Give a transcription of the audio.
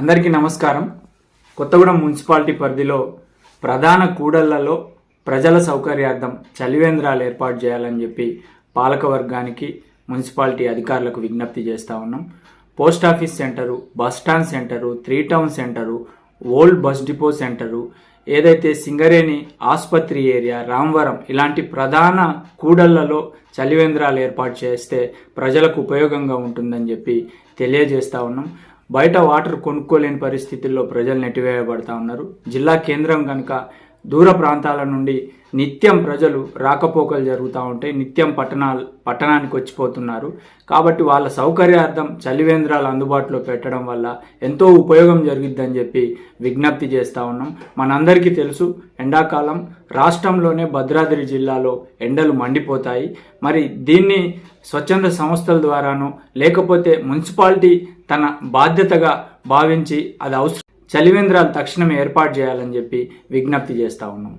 అందరికీ నమస్కారం. కొత్తగూడెం మున్సిపాలిటీ పరిధిలో ప్రధాన కూడళ్ళలో ప్రజల సౌకర్యార్థం చలివేంద్రాలు ఏర్పాటు చేయాలని చెప్పి పాలకవర్గానికి మున్సిపాలిటీ అధికారులకు విజ్ఞప్తి చేస్తూ ఉన్నాం. Post office centre bus stand centre three town centre old bus depot centre ఏదైతే సింగరేణి ఆసుపత్రి ఏరియా రామవరం ఇలాంటి ప్రధాన కూడళ్ళలో చలివేంద్రాలు ఏర్పాటు చేస్తే ప్రజలకు ఉపయోగంగా ఉంటుందని చెప్పి తెలియజేస్తా ఉన్నాం. బయట వాటర్ కొనుక్కోలేని పరిస్థితుల్లో ప్రజలు నెట్టివేయబడతా ఉన్నారు. జిల్లా కేంద్రం కనుక దూర ప్రాంతాల నుండి నిత్యం ప్రజలు రాకపోకలు జరుగుతూ ఉంటాయి నిత్యం పట్టణాలు పట్టణానికి వచ్చిపోతున్నారు. కాబట్టి వాళ్ళ సౌకర్యార్థం చలివేంద్రాలు అందుబాటులో పెట్టడం వల్ల ఎంతో ఉపయోగం జరిగిద్దని చెప్పి విజ్ఞప్తి చేస్తూ ఉన్నాం. మనందరికీ తెలుసు ఎండాకాలం రాష్ట్రంలోనే భద్రాద్రి జిల్లాలో ఎండలు మండిపోతాయి. మరి దీన్ని స్వచ్ఛంద సంస్థల ద్వారానో లేకపోతే మున్సిపాలిటీ తన బాధ్యతగా భావించి అది అవసరం చలివేంద్రాలు తక్షణం ఏర్పాటు చేయాలని చెప్పి విజ్ఞప్తి చేస్తూ ఉన్నాం.